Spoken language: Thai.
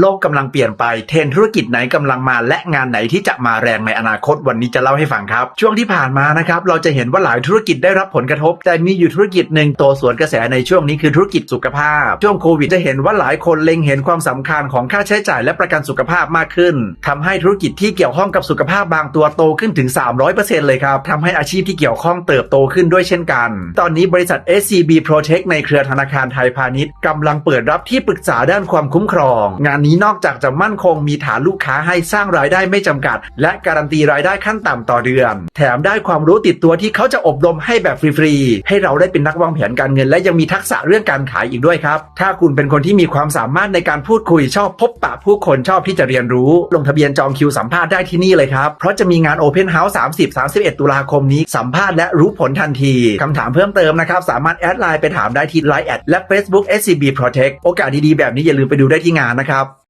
โลกกำลังเปลี่ยนไป เทรนธุรกิจไหนกำลังมาและงานไหนที่จะมาแรงในอนาคตวันนี้จะเล่าให้ฟังครับ ช่วงที่ผ่านมานะครับเราจะเห็นว่าหลายธุรกิจได้รับผลกระทบ แต่มีอยู่ธุรกิจหนึ่งโตสวนกระแสในช่วงนี้คือธุรกิจสุขภาพ ช่วงโควิดจะเห็นว่าหลายคนเล็งเห็นความสำคัญของค่าใช้จ่ายและประกันสุขภาพมากขึ้นทำให้ธุรกิจที่เกี่ยวข้องกับสุขภาพบางตัวโตขึ้นถึง 300%เลยครับทำให้อาชีพที่เกี่ยวข้องเติบโตขึ้นด้วยเช่นกัน ตอนนี้บริษัท SCB Protect ในเครือธนาคารไทยพาณิชย์กำลังเปิดรับที่ปรึกษาด้านความคุ้มครอง งานนี้นอกจากจะมั่นคงมีฐานลูกค้าให้สร้างรายได้ไม่จำกัด และการันตีรายได้ขั้นต่ำต่อเดือน แถมได้ความรู้ติดตัวที่เขาจะอบรมให้แบบฟรีๆให้เราได้เป็นนักวางแผนการเงิน และยังมีทักษะเรื่องการขายอีกด้วยครับ ถ้าคุณเป็นคนที่มีความสามารถในการพูดคุยชอบพบปะผู้คนชอบที่จะเรียนรู้ ลงทะเบียนจองคิวสัมภาษณ์ได้ที่นี่เลยครับ เพราะจะมีงาน Open House 30 31 ตุลาคมนี้สัมภาษณ์และรู้ผลทันทีคำถามเพิ่มเติมนะครับสามารถแอดไลน์ไปถามได้ที่ Line แอดและ Facebook SCB Protect โอกาสดีๆแบบนี้อย่าลืมไปดูได้ที่งานนะครับ